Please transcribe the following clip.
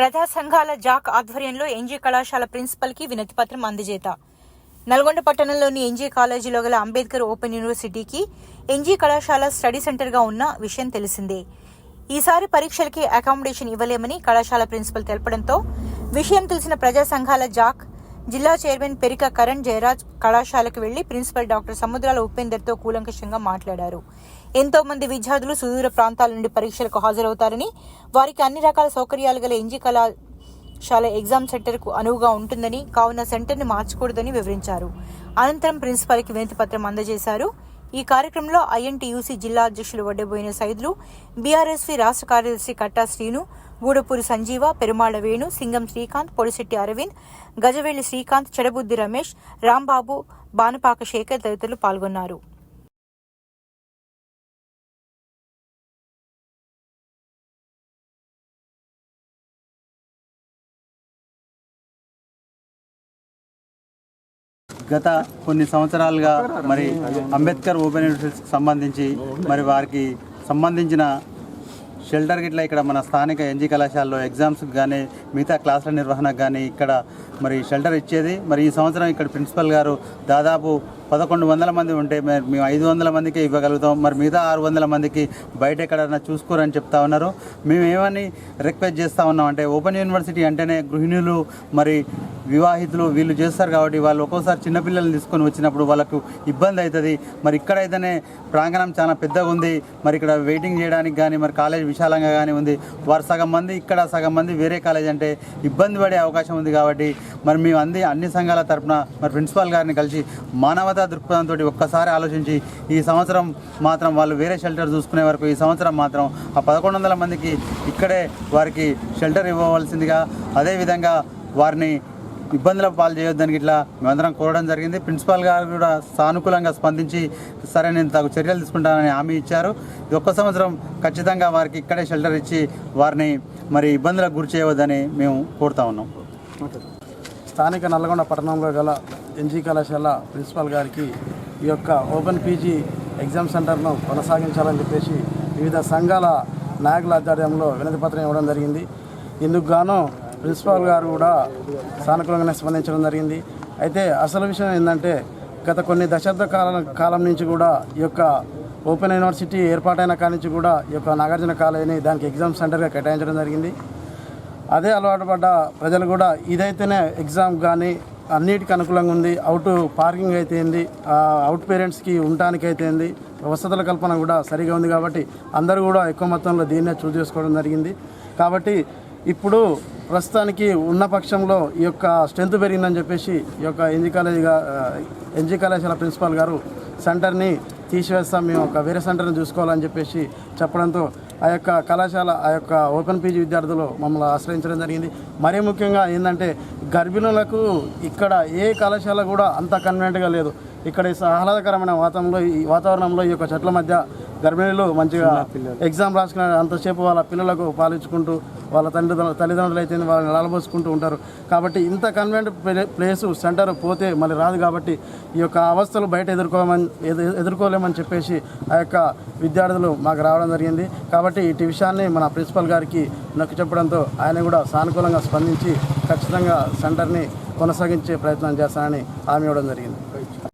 ప్రజా సంఘాల జాక్ ఆధ్వర్యంలో ఎన్జీ కళాశాల ప్రిన్సిపల్కి వినతి పత్రం అందజేత. నల్గొండ పట్టణంలోని ఎన్జీ కాలేజీలో గల అంబేద్కర్ ఓపెన్ యూనివర్సిటీకి ఎన్జీ కళాశాల స్టడీ సెంటర్గా ఉన్న విషయం తెలిసిందే. ఈసారి పరీక్షలకి అకామిడేషన్ ఇవ్వలేమని కళాశాల ప్రిన్సిపల్ తెలపడంతో విషయం తెలిసిన ప్రజా సంఘాల జాక్ జిల్లా చైర్మన్ పెరిక కరణ్ జయరాజ్ కళాశాలకు వెళ్ళి ప్రిన్సిపల్ డాక్టర్ సముద్రాల ఉపేందర్తో కూలంకషంగా మాట్లాడారు. ఎంతో మంది విద్యార్థులు సుదూర ప్రాంతాల నుండి పరీక్షలకు హాజరవుతారని వారికి అన్ని రకాల సౌకర్యాలు గల ఎంజీ కళాశాల ఎగ్జామ్ సెంటర్కు అనువుగా ఉంటుందని కావున సెంటర్ని మార్చకూడదని వివరించారు. అనంతరం ప్రిన్సిపాల్కి వినతి పత్రం అందజేశారు. ఈ కార్యక్రమంలో ఐఎన్టీయూసీ జిల్లా అధ్యక్షులు వడ్డబోయిన సైదులు బీఆర్ఎస్వి రాష్ట్ర కార్యదర్శి కట్టా శ్రీను గూడపూరి సంజీవ పెరుమాళ వేణు సింగం శ్రీకాంత్ పొడిశెట్టి అరవింద్ గజవేలి శ్రీకాంత్ చెడబుద్ది రమేష్ రాంబాబు బానుపాక శేఖర్ తదితరులు పాల్గొన్నారు. గత కొన్ని సంవత్సరాలుగా మరి అంబేద్కర్ ఓపెన్ యూనివర్సిటీకి సంబంధించి మరి వారికి సంబంధించిన షెల్టర్ గిట్ల ఇక్కడ మన స్థానిక ఎన్జీ కళాశాలలో ఎగ్జామ్స్కి కానీ మిగతా క్లాసుల నిర్వహణకు కానీ ఇక్కడ మరి షెల్టర్ ఇచ్చేది. మరి ఈ సంవత్సరం ఇక్కడ ప్రిన్సిపల్ గారు దాదాపు పదకొండు వందల మంది ఉంటే మరి మేము ఐదు వందల మందికి ఇవ్వగలుగుతాం. మరి మిగతా ఆరు వందల మందికి బయట ఎక్కడన్నా చూసుకోరని చెప్తా ఉన్నారు. మేము ఏమని రిక్వెస్ట్ చేస్తూ ఉన్నాం అంటే ఓపెన్ యూనివర్సిటీ అంటేనే గృహిణులు మరి వివాహితులు వీళ్ళు చేస్తారు కాబట్టి వాళ్ళు ఒక్కోసారి చిన్నపిల్లల్ని తీసుకొని వచ్చినప్పుడు వాళ్ళకు ఇబ్బంది అవుతుంది. మరి ఇక్కడైతేనే ప్రాంగణం చాలా పెద్దగా ఉంది. మరి ఇక్కడ వెయిటింగ్ చేయడానికి కానీ మరి కాలేజ్ విశాలంగా కానీ ఉంది. వారు సగం మంది ఇక్కడ సగం మంది వేరే కాలేజ్ అంటే ఇబ్బంది పడే అవకాశం ఉంది కాబట్టి మరి మేము అంది అన్ని సంఘాల తరపున మరి ప్రిన్సిపాల్ గారిని కలిసి మానవతా దృక్పథంతో ఒక్కసారి ఆలోచించి ఈ సంవత్సరం మాత్రం వాళ్ళు వేరే షెల్టర్ చూసుకునే వరకు ఈ సంవత్సరం మాత్రం ఆ పదకొండు వందల మందికి ఇక్కడే వారికి షెల్టర్ ఇవ్వవలసిందిగా అదేవిధంగా వారిని ఇబ్బందుల పాలు చేయొద్దని ఇట్లా మేమందరం కోరడం జరిగింది. ప్రిన్సిపాల్ గారు కూడా సానుకూలంగా స్పందించి సరే నేను తగు చర్యలు తీసుకుంటానని హామీ ఇచ్చారు. ఒక్క సంవత్సరం ఖచ్చితంగా వారికి ఇక్కడే షెల్టర్ ఇచ్చి వారిని మరి ఇబ్బందులకు గురి చేయవద్దని మేము కోరుతా ఉన్నాం. స్థానిక నల్గొండ పట్టణంలో గల ఎన్జీ కళాశాల ప్రిన్సిపాల్ గారికి ఈ యొక్క ఓపెన్ పీజీ ఎగ్జామ్ సెంటర్ను కొనసాగించాలని చెప్పేసి వివిధ సంఘాల నాయకుల ఆధ్వర్యంలో వినతి పత్రం ఇవ్వడం జరిగింది. ఇందుకు గాను ప్రిన్సిపాల్ గారు కూడా సానుకూలంగానే స్పందించడం జరిగింది. అయితే అసలు విషయం ఏంటంటే గత కొన్ని దశాబ్ద కాలం కాలం నుంచి కూడా ఈ యొక్క ఓపెన్ యూనివర్సిటీ ఏర్పాటైన కాడి నుంచి కూడా ఈ యొక్క నాగార్జున కాలేజీని దానికి ఎగ్జామ్ సెంటర్గా కేటాయించడం జరిగింది. అదే అలవాటు పడ్డ ప్రజలు కూడా ఇదైతేనే ఎగ్జామ్ కానీ అన్నిటికీ అనుకూలంగా ఉంది. అవుట్ పార్కింగ్ అయితేంది అవుట్ పేరెంట్స్కి ఉండటానికి అయితేంది వసతుల కల్పన కూడా సరిగా ఉంది కాబట్టి అందరూ కూడా ఎక్కువ మొత్తంలో దీన్నే చూస్ చేసుకోవడం జరిగింది. కాబట్టి ఇప్పుడు ప్రస్తుతానికి ఉన్న పక్షంలో ఈ యొక్క స్ట్రెంత్ పెరిగిందని చెప్పేసి ఈ యొక్క ఎన్జీ కాలేజీగా ఎన్జీ కళాశాల ప్రిన్సిపాల్ గారు సెంటర్ని తీసివేస్తాం మేము ఒక వేరే సెంటర్ని చూసుకోవాలని చెప్పేసి చెప్పడంతో ఆ యొక్క కళాశాల ఆ యొక్క ఓపెన్ పీజీ విద్యార్థులు మమ్మల్ని ఆశ్రయించడం జరిగింది. మరీ ముఖ్యంగా ఏంటంటే గర్భిణులకు ఇక్కడ ఏ కళాశాల కూడా అంత కన్వీనెంట్గా లేదు. ఇక్కడ ఈ ఆహ్లాదకరమైన వాతావరణంలో ఈ వాతావరణంలో ఈ యొక్క చెట్ల మధ్య గర్భిణీలు మంచిగా ఎగ్జామ్ రాసుకునే అంతసేపు వాళ్ళ పిల్లలకు పాలించుకుంటూ వాళ్ళ తల్లిదండ్రులు తల్లిదండ్రులు అయితే వాళ్ళని నలబోసుకుంటూ ఉంటారు. కాబట్టి ఇంత కన్వెంట్ ప్లేసు సెంటర్ పోతే మళ్ళీ రాదు కాబట్టి ఈ యొక్క అవస్థలు బయట ఎదుర్కోమని ఎదు- ఎదుర్కోలేమని చెప్పేసి ఆ యొక్క విద్యార్థులు మాకు రావడం జరిగింది. కాబట్టి ఇటు విషయాన్ని మన ప్రిన్సిపల్ గారికి నొక్కి చెప్పడంతో ఆయన కూడా సానుకూలంగా స్పందించి ఖచ్చితంగా సెంటర్ని కొనసాగించే ప్రయత్నం చేస్తానని హామీ ఇవ్వడం జరిగింది.